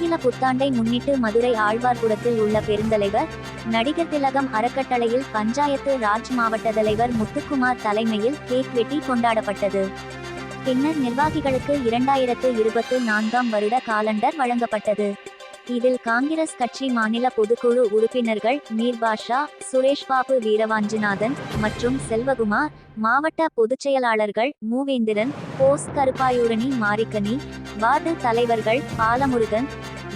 புத்தாண்டை முன்னிட்டு மதுரை ஆழ்வார்புரத்தில் உள்ள பெருந்தலைவர் நடிகர் திலகம் அறக்கட்டளையில் பஞ்சாயத்து ராஜ் மாவட்ட தலைவர் முத்துக்குமார் தலைமையில் கேக் வெட்டி கொண்டாடப்பட்டது. பின்னர் நிர்வாகிகளுக்கு இரண்டாயிரத்து இருபத்து நான்காம் வருட காலண்டர் வழங்கப்பட்டது. இதில் காங்கிரஸ் கட்சி மாநில பொதுக்குழு உறுப்பினர்கள் மீர்பாஷா சுரேஷ் பாபு வீரவாஞ்சிநாதன் மற்றும் செல்வகுமார் மாவட்ட பொதுச் செயலாளர்கள் மூவேந்திரன் போஸ் கருப்பாயூரணி மாரிக்கனி வார்டு தலைவர்கள் பாலமுருகன்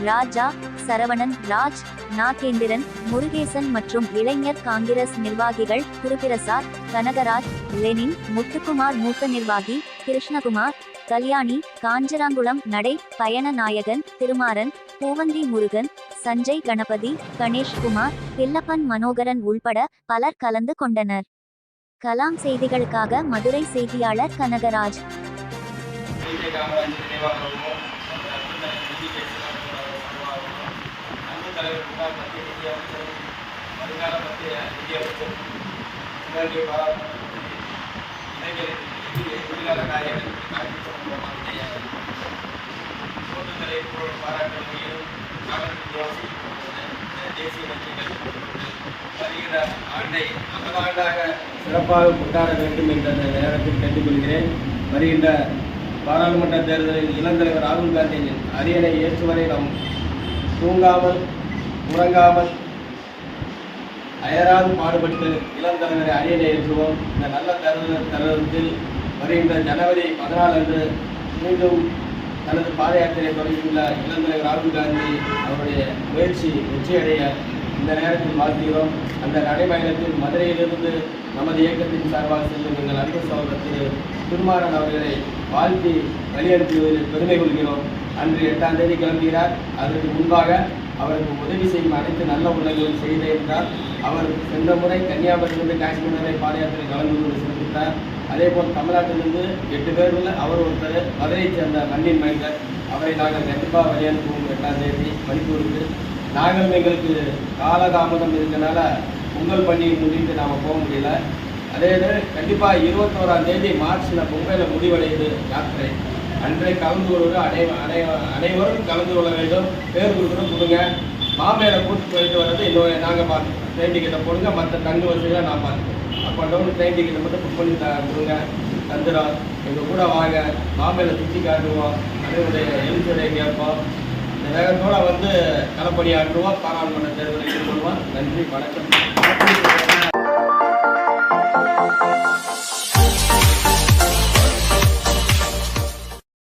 ராஜா சரவணன் ராஜ் நாகேந்திரன் முருகேசன் மற்றும் இளைஞர் காங்கிரஸ் நிர்வாகிகள் குருபிரசாத் கனகராஜ் லெனின் முத்துக்குமார் மூத்த நிர்வாகி கிருஷ்ணகுமார் கல்யாணி காஞ்சராங்குளம் நடை பயண நாயகன் திருமாறன் பூவந்தி முருகன் சஞ்சய் கணபதி கணேஷ்குமார் பில்லப்பன் மனோகரன் உள்பட பலர் கலந்து கொண்டனர் கலாம் செய்திகளுக்காக மதுரை செய்தியாளர் கனகராஜ் வருங்கால மத்திய சிறப்பாக கொண்டாட வேண்டும் என்ற நேரத்தில் கேட்டுக்கொள்கிறேன். வருகின்ற பாராளுமன்ற தேர்தலில் இளந்தலைவர் ராகுல் காந்தியின் அரியணை ஏற்றுவரை நாம் தூங்காமல் உறங்காமல் அயராது பாடுபட்டு இளந்தலைவரை அரியணை ஏற்றுவோம். இந்த நல்ல தருண தருணத்தில் வருகின்ற ஜனவரி பதினாலு அன்று மீண்டும் தனது பாத யாத்திரை தொடங்கியுள்ள இளந்தலைவர் ராகுல் காந்தி அவருடைய முயற்சி வெற்றியடைய இந்த நேரத்தில் வாழ்த்துகிறோம். அந்த நடைபயணத்தில் மதுரையிலிருந்து நமது இயக்கத்தின் சார்பாக செல்லும் எங்கள் அன்பு சகோதரர் திரு திருமாறன் அவர்களை வாழ்த்தி வழியனுப்புவதில் பெருமை கொள்கிறோம். அன்று எட்டாம் தேதி கிளம்புகிறார். அதற்கு முன்பாக அவருக்கு உதவி செய்யும் அனைத்து நல்ல உள்ளங்களும் செய்திருந்தார் அவர் சென்ற முறை கன்னியாகுமரியிலிருந்து காஷ்மீர் வரை பாத யாத்திரை கலந்து கொண்டு சிறப்பித்தார். அதே போல் தமிழ்நாட்டிலிருந்து எட்டு பேர் உள்ள அவர் ஒருத்தர் மதுரையைச் சேர்ந்த மண்ணின் மனிதர் அவரை நாங்கள் கண்டிப்பாக வழியனுப்புவோம் எட்டாம் தேதி மணிப்பூருக்கு நாங்களும் எங்களுக்கு காலதாமதம் இருக்கனால பொங்கல் பண்டிகை முடிந்து நாம் போக முடியல. அதே கண்டிப்பாக இருபத்தோராம் தேதி மார்ச்சில் பொங்கலில் முடிவடையுது யாத்திரை. அன்றை கலந்து கொள்வது அனை அனை அனைவரும் கலந்து கொள்ள வேண்டும். பேர் கொடுக்கணும் கொடுங்க. மாமேல கூட்டு போயிட்டு வர்றது இன்னும் நாங்கள் பார்த்துக்கோம் ட்ரெயின் டிக்கெட்டை போடுங்க. மற்ற தங்கு வசதிகளை நான் பார்த்துக்கோம் அப்போ டவுன் ட்ரெயின் டிக்கெட்டை மட்டும் புக் பண்ணி த கொடுங்க. தந்துடும் எங்கள் கூட வாங்க. மாமேல சுற்றி காட்டுவோம். அதனுடைய எழுத்துடைய கேட்போம் இந்த வேகத்தோடு வந்து களப்பணியாற்றுவோம். பாராளுமன்ற தேர்தலை எதிர்கொள்வோம். நன்றி வணக்கம்.